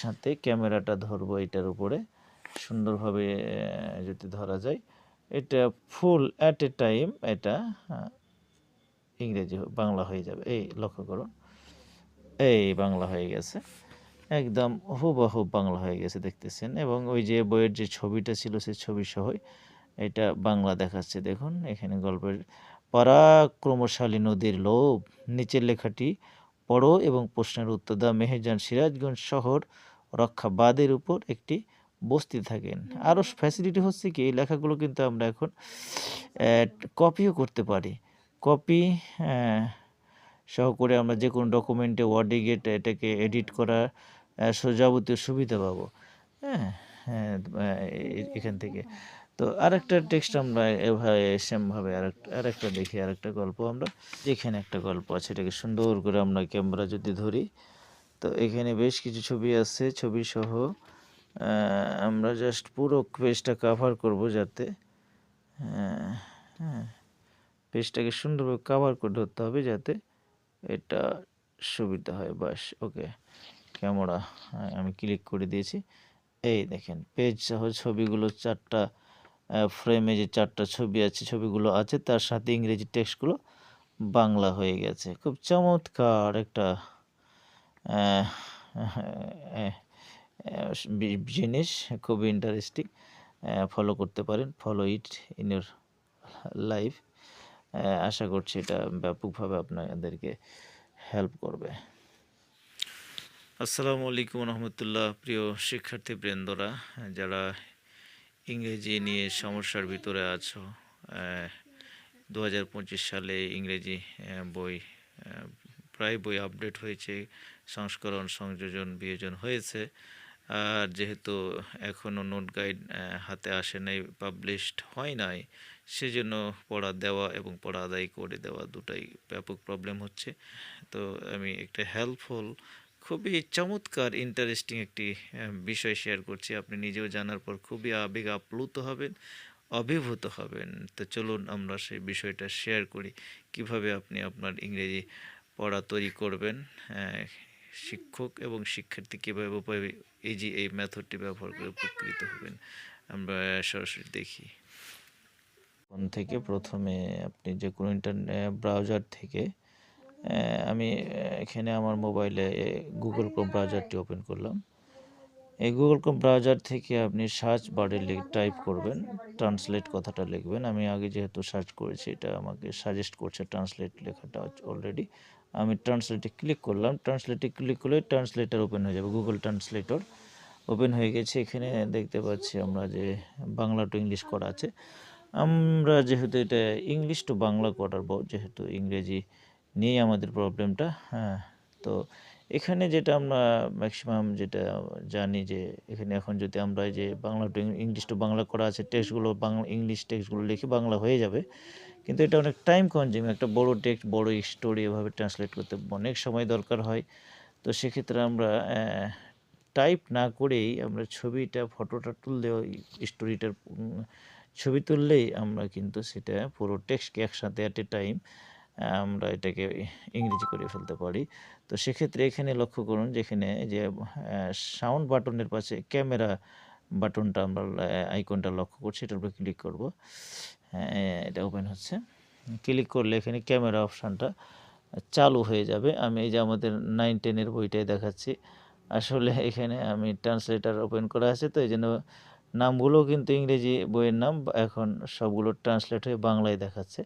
সাথে ক্যামেরাটা ধরবো এটার উপরে। সুন্দরভাবে যদি ধরা যায়, এটা ফুল অ্যাট এ টাইম এটা ইংরেজি বাংলা হয়ে যাবে। এই লক্ষ্য করুন, এই বাংলা হয়ে গেছে। একদম হুবহু বাংলা হয়ে গেছে দেখতেছেন। এবং ওই যে বইয়ের যে ছবিটা ছিল সেই ছবি সহই এটা বাংলা দেখাচ্ছে। দেখুন, এখানে গল্পের, পরাক্রমশালী নদীর লোভ নিচের লেখাটি পড়ো এবং প্রশ্নের উত্তর দা মেহেরজান সিরাজগঞ্জ শহর রক্ষাবাদের উপর একটি বস্তি থাকেন। আরও ফ্যাসিলিটি হচ্ছে কি এই লেখাগুলো কিন্তু আমরা এখন কপিও করতে পারি। কপি সহ করে আমরা যে কোনো ডকুমেন্টে ওয়ার্ডে গিয়ে এটাকে এডিট করার যাবতীয় সুবিধা পাবো। হ্যাঁ হ্যাঁ এখান থেকে। তো আরেকটা টেক্সট আমরা এভাবে সেমভাবে আরেকটা আরেকটা দেখি, আরেকটা গল্প আমরা। এখানে একটা গল্প আছে, এটাকে সুন্দর করে আমরা ক্যামেরা যদি ধরি, তো এখানে বেশ কিছু ছবি আছে ছবি সহ আমরা জাস্ট পুরো পেজটা কাভার করব যাতে হ্যাঁ হ্যাঁ পেজটাকে সুন্দরভাবে কাভার করে ধরতে হবে যাতে এটা সুবিধা হয়। বাস, ওকে ক্যামেরা আমি ক্লিক করে দিয়েছি। এই দেখেন পেজ সহ ছবিগুলো চারটা ফ্রেমে যে চারটা ছবি আছে, ছবিগুলো আছে, তার সাথে ইংরেজি টেক্সটগুলো বাংলা হয়ে গেছে। খুব চমৎকার একটা জিনিস, খুব ইন্টারেস্টিং ফলো করতে পারেন follow it in your life আশা করছি এটা ব্যাপকভাবে আপনাদেরকে হেল্প করবে। আসসালামু আলাইকুম রহমতুল্লাহ, প্রিয় শিক্ষার্থী বৃন্দরা যারা ইংরেজি নিয়ে সমস্যার ভিতরে আছো দু হাজার পঁচিশ সালে ইংরেজি বই প্রায় বই আপডেট হয়েছে, সংস্করণ, সংযোজন, বিয়োজন হয়েছে। আর যেহেতু এখনও নোট গাইড হাতে আসে নাই, পাবলিশড হয় নাই, সেজন্য পড়া দেওয়া এবং পড়া আদায় করে দেওয়া দুটাই ব্যাপক প্রবলেম হচ্ছে। তো আমি একটা হেল্পফুল খুবই চমৎকার ইন্টারেস্টিং একটি বিষয় শেয়ার করছি। আপনি নিজেও জানার পর খুবই আবেগ আপ্লুত হবেন, অভিভূত হবেন। তো চলুন আমরা সেই বিষয়টা শেয়ার করি। কীভাবে আপনি আপনার ইংরেজি পড়া তৈরি করবেন শিক্ষক এবং শিক্ষার্থী কীভাবে উপায় এই যে এই মেথডটি ব্যবহার করে উপকৃত হবেন, আমরা সরাসরি দেখি। ফোন থেকে প্রথমে আপনি যে কোনো ইন্টারনেট ব্রাউজার থেকে আমি এখানে আমার মোবাইলে গুগল ক্রোম ব্রাউজারটি ওপেন করলাম। এই গুগল ক্রোম ব্রাউজার থেকে আপনি সার্চ বারে টাইপ করবেন ট্রান্সলেট কথাটা লিখবেন। আমি আগে যেহেতু সার্চ করেছি, এটা আমাকে সাজেস্ট করছে ট্রান্সলেট লেখাটা অলরেডি আমি ট্রান্সলেটে ক্লিক করলাম। ট্রান্সলেটে ক্লিক করলে ট্রান্সলেটার ওপেন হয়ে যাবে গুগল ট্রান্সলেটর ওপেন হয়ে গেছে। এখানে দেখতে পাচ্ছি আমরা যে বাংলা টু ইংলিশ করা আছে। আমরা যেহেতু এটা ইংলিশ টু বাংলা করাবো যেহেতু ইংরেজি নিয়েই আমাদের প্রবলেমটা হ্যাঁ। তো এখানে যেটা আমরা ম্যাক্সিমাম যেটা জানি যে, এখানে এখন যদি আমরা যে Bangla to English to Bangla করা আছে টেক্সটগুলো বাংলা ইংলিশ টেক্সটগুলো লিখে বাংলা হয়ে যাবে। কিন্তু এটা অনেক টাইম কনজিউম একটা বড় টেক্সট বড় স্টোরি এভাবে ট্রান্সলেট করতে অনেক সময় দরকার হয়। তো সেক্ষেত্রে আমরা টাইপ না করেই আমরা ছবিটা ফটোটা তুললেও স্টোরিটার ছবি তুললেই আমরা কিন্তু সেটা পুরো টেক্সটকে একসাথে অ্যাট এ টাইম আমরা এটাকে ইংরেজি করে ফেলতে পারি। তো সেক্ষেত্রে এখানে লক্ষ্য করুন যেখানে যে সাউন্ড বাটনের পাশে ক্যামেরা বাটনটা আমরা আইকনটা লক্ষ্য করছি, এটার উপরে ক্লিক করব। হ্যাঁ এটা ওপেন হচ্ছে। ক্লিক করলে এখানে ক্যামেরা অপশানটা চালু হয়ে যাবে। আমি এই যে আমাদের নাইন টেনের বইটাই দেখাচ্ছি। আসলে এখানে আমি ট্রান্সলেটার ওপেন করা আছে, তো এই জন্য নামগুলো কিন্তু ইংরেজি বইয়ের নাম, এখন সবগুলো ট্রান্সলেট হয়ে বাংলায় দেখাচ্ছে।